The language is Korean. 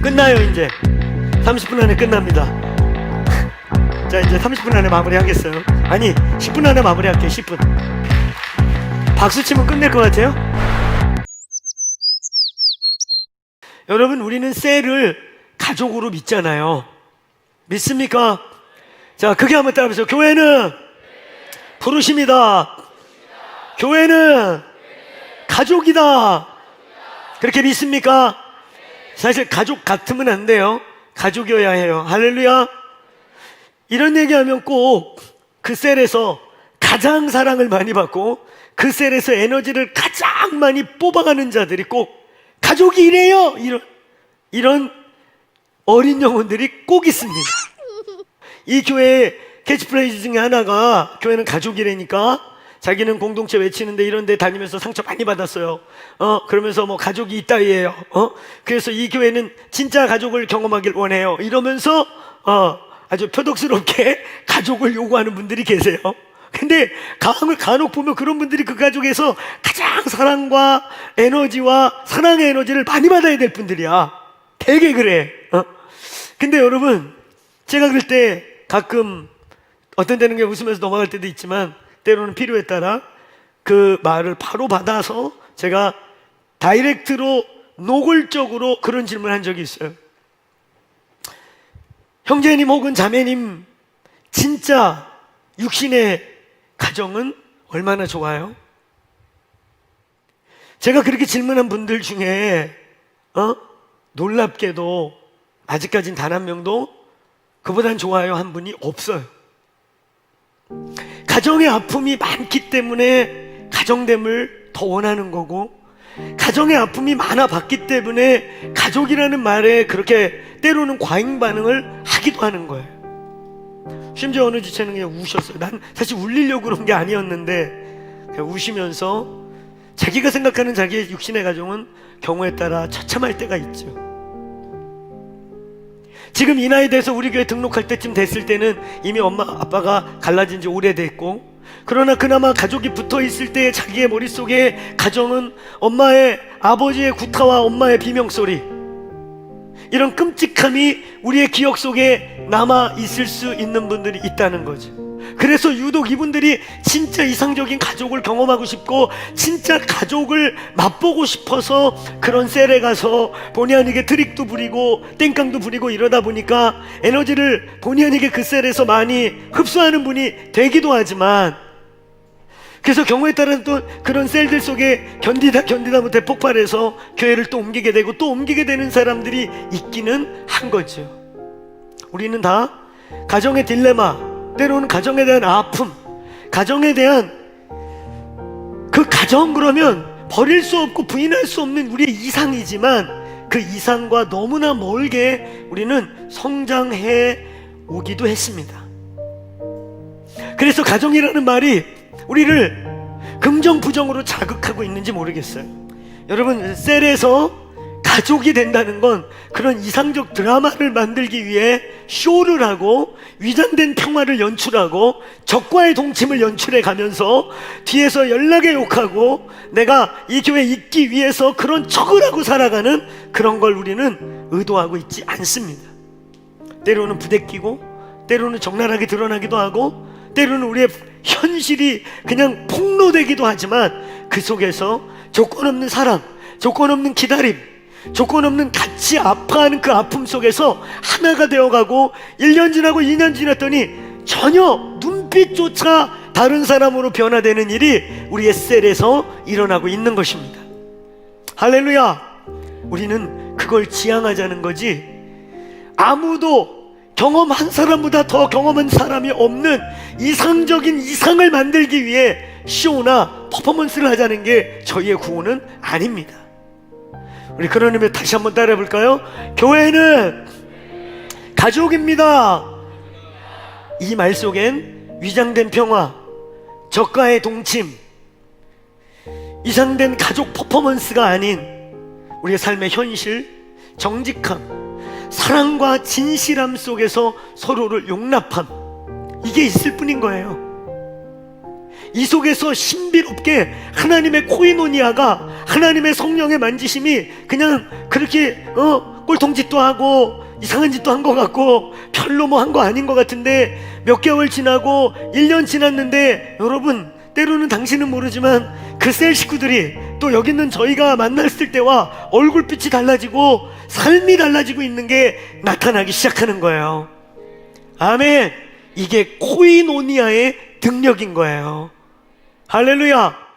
끝나요 이제. 30분 안에 끝납니다. 자 이제 30분 안에 마무리하겠어요. 아니 10분 안에 마무리할게요 10분. 박수 치면 끝낼 것 같아요? 여러분 우리는 셀을 가족으로 믿잖아요. 믿습니까? 자 크게 한번 따라해보세요. 교회는 부르십니다. 교회는 가족이다. 그렇게 믿습니까? 사실 가족 같으면 안 돼요. 가족이어야 해요. 할렐루야. 이런 얘기하면 꼭 그 셀에서 가장 사랑을 많이 받고 그 셀에서 에너지를 가장 많이 뽑아가는 자들이 꼭 가족이 이래요. 이런 이런 어린 영혼들이 꼭 있습니다. 이 교회의 캐치프레이즈 중에 하나가 교회는 가족이래니까 자기는 공동체 외치는데 이런 데 다니면서 상처 많이 받았어요. 어, 그러면서 뭐 가족이 있다이에요. 어, 그래서 이 교회는 진짜 가족을 경험하길 원해요. 이러면서, 어, 아주 표독스럽게 가족을 요구하는 분들이 계세요. 근데 간혹, 간혹 보면 그런 분들이 그 가족에서 가장 사랑과 에너지와 사랑의 에너지를 많이 받아야 될 분들이야. 되게 그래. 어? 근데 여러분, 제가 그럴 때 가끔 어떤 그냥 웃으면서 넘어갈 때도 있지만 때로는 필요에 따라 그 말을 바로 받아서 제가 다이렉트로 노골적으로 그런 질문을 한 적이 있어요. 형제님 혹은 자매님 진짜 육신의 가정은 얼마나 좋아요? 제가 그렇게 질문한 분들 중에 어? 놀랍게도 아직까진 단 한 명도 그보단 좋아요 한 분이 없어요. 가정의 아픔이 많기 때문에 가정됨을 더 원하는 거고 가정의 아픔이 많아 봤기 때문에 가족이라는 말에 그렇게 때로는 과잉 반응을 하기도 하는 거예요. 심지어 어느 지체는 그냥 우셨어요. 난 사실 울리려고 그런 게 아니었는데 그냥 우시면서 자기가 생각하는 자기의 육신의 가정은 경우에 따라 처참할 때가 있죠. 지금 이 나이 돼서 우리 교회 등록할 때쯤 됐을 때는 이미 엄마 아빠가 갈라진 지 오래됐고 그러나 그나마 가족이 붙어 있을 때 자기의 머릿속에 가정은 엄마의 아버지의 구타와 엄마의 비명소리 이런 끔찍함이 우리의 기억 속에 남아 있을 수 있는 분들이 있다는 거죠. 그래서 유독 이분들이 진짜 이상적인 가족을 경험하고 싶고 진짜 가족을 맛보고 싶어서 그런 셀에 가서 본의 아니게 트릭도 부리고 땡깡도 부리고 이러다 보니까 에너지를 본의 아니게 그 셀에서 많이 흡수하는 분이 되기도 하지만 그래서 경우에 따라서 또 그런 셀들 속에 견디다 견디다 못해 폭발해서 교회를 또 옮기게 되고 또 옮기게 되는 사람들이 있기는 한 거죠. 우리는 다 가정의 딜레마, 때로는 가정에 대한 아픔, 가정에 대한 그 가정 그러면 버릴 수 없고 부인할 수 없는 우리의 이상이지만 그 이상과 너무나 멀게 우리는 성장해 오기도 했습니다. 그래서 가정이라는 말이 우리를 긍정 부정으로 자극하고 있는지 모르겠어요. 여러분 셀에서 가족이 된다는 건 그런 이상적 드라마를 만들기 위해 쇼를 하고 위장된 평화를 연출하고 적과의 동침을 연출해 가면서 뒤에서 연락에 욕하고 내가 이 교회에 있기 위해서 그런 척을 하고 살아가는 그런 걸 우리는 의도하고 있지 않습니다. 때로는 부대끼고 때로는 적나라하게 드러나기도 하고 때로는 우리의 현실이 그냥 폭로되기도 하지만 그 속에서 조건 없는 사랑, 조건 없는 기다림, 조건 없는 같이 아파하는 그 아픔 속에서 하나가 되어가고 1년 지나고 2년 지났더니 전혀 눈빛조차 다른 사람으로 변화되는 일이 우리의 셀에서 일어나고 있는 것입니다. 할렐루야! 우리는 그걸 지향하자는 거지 아무도 경험한 사람보다 더 경험한 사람이 없는 이상적인 이상을 만들기 위해 쇼나 퍼포먼스를 하자는 게 저희의 구호는 아닙니다. 우리 그런 의미에 다시 한번 따라해 볼까요? 교회는 가족입니다. 이 말 속엔 위장된 평화, 적과의 동침, 이상된 가족 퍼포먼스가 아닌 우리의 삶의 현실, 정직함, 사랑과 진실함 속에서 서로를 용납함, 이게 있을 뿐인 거예요. 이 속에서 신비롭게 하나님의 코이노니아가 하나님의 성령의 만지심이 그냥 그렇게 어 꼴통 짓도 하고 이상한 짓도 한 것 같고 별로 뭐 한 거 아닌 것 같은데 몇 개월 지나고 1년 지났는데 여러분 때로는 당신은 모르지만 그 셀 식구들이 또 여기 있는 저희가 만났을 때와 얼굴빛이 달라지고 삶이 달라지고 있는 게 나타나기 시작하는 거예요. 아멘. 이게 코이노니아의 능력인 거예요. 할렐루야.